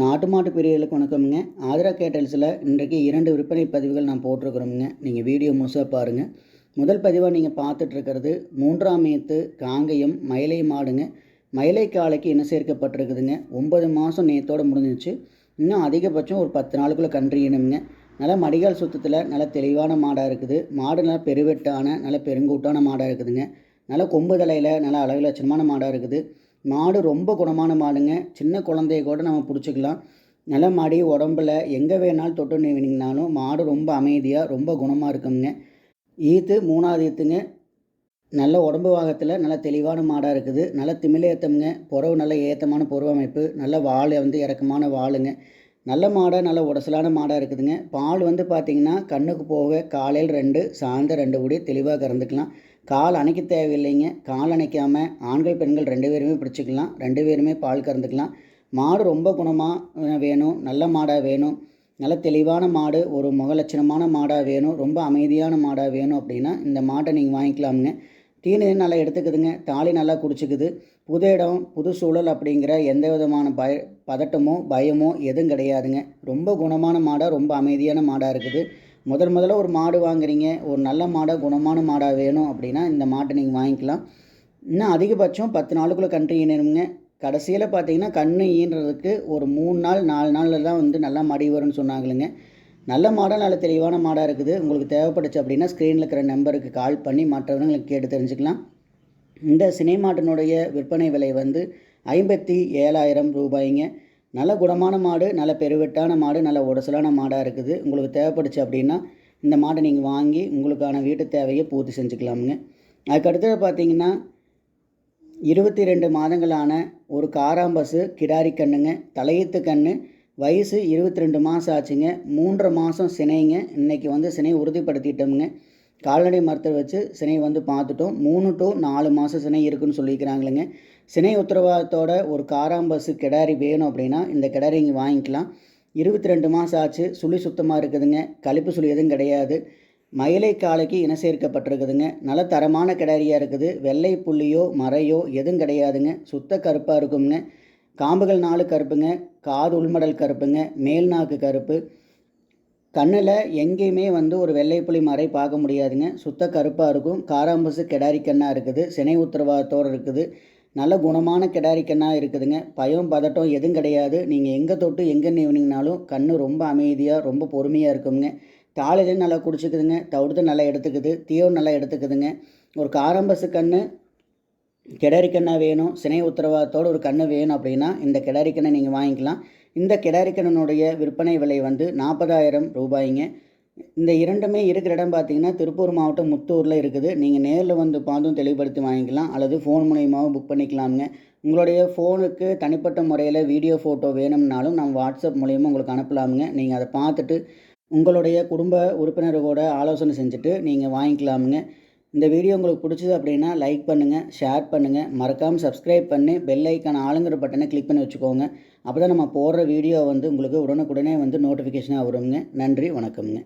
நாட்டு மாட்டு பிரியர்களுக்கு வணக்கமுங்க. ஆதிரா கேட்டல்ஸில் இன்றைக்கு இரண்டு விற்பனை பதிவுகள் நான் போட்டிருக்கிறோமுங்க. நீங்கள் வீடியோ முழுசாக பாருங்கள் முதல் பதிவாக நீங்கள் பார்த்துட்ருக்கிறது மூன்றாம் ஏத்து காங்கயம் மயிலை மாடுங்க. மயிலை காலைக்கு இன சேர்க்கப்பட்டிருக்குதுங்க. ஒன்பது மாதம் நேத்தோடு முடிஞ்சிச்சு. இன்னும் அதிகபட்சம் ஒரு பத்து நாளுக்குள்ளே கன்றியணுங்க நல்லா மடிகால் சுத்தத்தில் நல்ல தெளிவான மாடாக இருக்குது. மாடு நல்லா பெருவெட்டான நல்ல பெருங்கூட்டான மாடாக இருக்குதுங்க. நல்லா கொம்பு தலையில் நல்ல அழகு லட்சணமான மாடாக இருக்குது. மாடு ரொம்ப குணமான மாடுங்க. சின்ன குழந்தைய கூட நம்ம பிடிச்சிக்கலாம். நல்ல மாடி உடம்புல எங்கே வேணாலும் தொட்டு நீவினீங்கனாலும் மாடு ரொம்ப அமைதியாக ரொம்ப குணமாக இருக்குங்க. ஈத்து மூணாவது ஈத்துங்க. நல்ல உடம்பு வாகத்தில் நல்ல தெளிவான மாடாக இருக்குது. நல்ல திமிலேத்தம்ங்க. புறவு நல்ல ஏத்தமான பொருவ அமைப்பு. நல்ல வால் வந்து இறக்கமான வாளுங்க. நல்ல மாடாக நல்ல உடசலான மாடாக இருக்குதுங்க. பால் வந்து பார்த்திங்கன்னா கண்ணுக்கு போக காலையில் ரெண்டு சாயந்தரம் ரெண்டு கூடி தெளிவாக கறந்துக்கலாம். கால் அணைக்க தேவையில்லைங்க. கால் அணைக்காமல் ஆண்கள் பெண்கள் ரெண்டு பேருமே பிடிச்சிக்கலாம். ரெண்டு பேருமே பால் கறந்துக்கலாம். மாடு ரொம்ப குணமாக வேணும். நல்ல மாடாக வேணும். நல்ல தெளிவான மாடு ஒரு முகலட்சணமான மாடாக வேணும். ரொம்ப அமைதியான மாடாக வேணும் அப்படின்னா இந்த மாட்டை நீங்கள் வாங்கிக்கலாமுங்க. தீனி நல்லா எடுத்துக்குதுங்க. தாலி நல்லா குடிச்சிக்குது. புது இடம் புது சூழல் அப்படிங்கிற எந்த விதமான பய பதட்டமோ பயமோ எதுவும் கிடையாதுங்க. ரொம்ப குணமான மாடாக ரொம்ப அமைதியான மாடாக இருக்குது. முதல் முதல்ல ஒரு மாடு வாங்குறீங்க ஒரு நல்ல மாடாக குணமான மாடாக வேணும் அப்படின்னா இந்த மாட்டை நீங்கள் வாங்கிக்கலாம். இன்னும் அதிகபட்சம் பத்து நாளுக்குள்ளே கன்று ஈனணுங்க கடைசியில் பார்த்தீங்கன்னா கன்று ஈன்றதுக்கு ஒரு மூணு நாள் நாலு நாளில் தான் வந்து நல்லா மடி வரும்னு சொன்னாங்களுங்க. நல்ல மாடாக நல்ல தெளிவான மாடாக இருக்குது. உங்களுக்கு தேவைப்படுச்சு அப்படின்னா ஸ்க்ரீனில் இருக்கிற நம்பருக்கு கால் பண்ணி மற்றவர்களுக்கு கேட்டு தெரிஞ்சுக்கலாம். இந்த சினை மாட்டினுடைய விற்பனை விலை வந்து ஐம்பத்தி ஏழாயிரம் ரூபாய்ங்க. நல்ல குணமான மாடு நல்ல பெருவெட்டான மாடு நல்ல உடசலான மாடாக இருக்குது. உங்களுக்கு தேவைப்படுச்சு அப்படின்னா இந்த மாடை நீங்கள் வாங்கி உங்களுக்கான வீட்டு தேவையை பூர்த்தி செஞ்சுக்கலாமுங்க. அதுக்கடுத்தது பார்த்தீங்கன்னா இருபத்தி ரெண்டு மாதங்களான ஒரு காராம்பசு கிடாரி கண்ணுங்க தலையீத்து கண்ணு வயசு இருபத்தி ரெண்டு மாதம் ஆச்சுங்க. மூன்றரை மாதம் சினைங்க. இன்றைக்கி வந்து சினை உறுதிப்படுத்திட்டோமுங்க. கால்நடை மருத்துவர் வச்சு சினை வந்து பார்த்துட்டோம். மூணு டு நாலு மாதம் சினை இருக்குன்னு சொல்லியிருக்கிறாங்களுங்க. சினை உத்தரவாதத்தோட ஒரு காராம்பசு கிடாரி வேணும் அப்படின்னா இந்த கிடாரி இங்கே வாங்கிக்கலாம். இருபத்தி ரெண்டு மாதம் ஆச்சு சுழி சுத்தமாக இருக்குதுங்க. கழிப்பு சுழி எதுவும் கிடையாது. மயிலை காலைக்கு இன சேர்க்கப்பட்டிருக்குதுங்க. நல்ல தரமான கிடாரியாக இருக்குது. வெள்ளை புள்ளியோ மறையோ எதுவும் கிடையாதுங்க. சுத்த கருப்பாக இருக்குங்க காம்புகள் நாலு கருப்புங்க. காது உள்மடல் கருப்புங்க. மேல் நாக்கு கருப்பு. கண்ணில் எங்கேயுமே வந்து ஒரு வெள்ளைப்புலி மறை பார்க்க முடியாதுங்க. சுத்த கருப்பாக இருக்கும். காராம்பசு கெடாரி கண்ணாக இருக்குது. சினை உத்தரவாதத்தோடு இருக்குது. நல்ல குணமான கிடாரி கண்ணாக இருக்குதுங்க. பயம் பதட்டம் எதுவும் கிடையாது. நீங்கள் எங்கே தொட்டு எங்கே நீவினீங்கனாலும் கண் ரொம்ப அமைதியாக ரொம்ப பொறுமையாக இருக்குங்க. தாளிலும் நல்லா குடிச்சிக்குதுங்க. தவிர்த்து நல்லா எடுத்துக்குது. தீவம் நல்லா எடுத்துக்குதுங்க. ஒரு காரம்பசு கன்று கிடாரி வேணும் சினை உத்தரவாதத்தோடு ஒரு கன்று வேணும் அப்படின்னா இந்த கிடாரி நீங்கள் வாங்கிக்கலாம். இந்த கிடாரிக்கண்ணனுடைய விற்பனை விலை வந்து நாற்பதாயிரம் ரூபாய்ங்க. இந்த இரண்டுமே இருக்கிற இடம் பார்த்தீங்கன்னா திருப்பூர் மாவட்டம் முத்தூரில் இருக்குது. நீங்கள் நேரில் வந்து பார்த்தும் தெளிவுபடுத்தி வாங்கிக்கலாம். அல்லது ஃபோன் மூலியமாகவும் புக் பண்ணிக்கலாமுங்க. உங்களுடைய ஃபோனுக்கு தனிப்பட்ட முறையில் வீடியோ ஃபோட்டோ வேணும்னாலும் நம்ம வாட்ஸ்அப் மூலியமாக உங்களுக்கு அனுப்பலாமுங்க. நீங்கள் அதை பார்த்துட்டு உங்களுடைய குடும்ப உறுப்பினர்களோட ஆலோசனை செஞ்சுட்டு நீங்கள் வாங்கிக்கலாமுங்க. இந்த வீடியோ உங்களுக்கு பிடிச்சது அப்படின்னா லைக் பண்ணுங்கள் ஷேர் பண்ணுங்கள் மறக்காமல் சப்ஸ்கிரைப் பண்ணி பெல் ஐக்கான ஆளுங்கிற பட்டனை கிளிக் பண்ணி வச்சுக்கோங்க. அப்போ தான் நம்ம போடுற வீடியோ வந்து உங்களுக்கு உடனுக்குடனே வந்து நோட்டிஃபிகேஷனாக வருங்க. நன்றி வணக்கம்ங்க.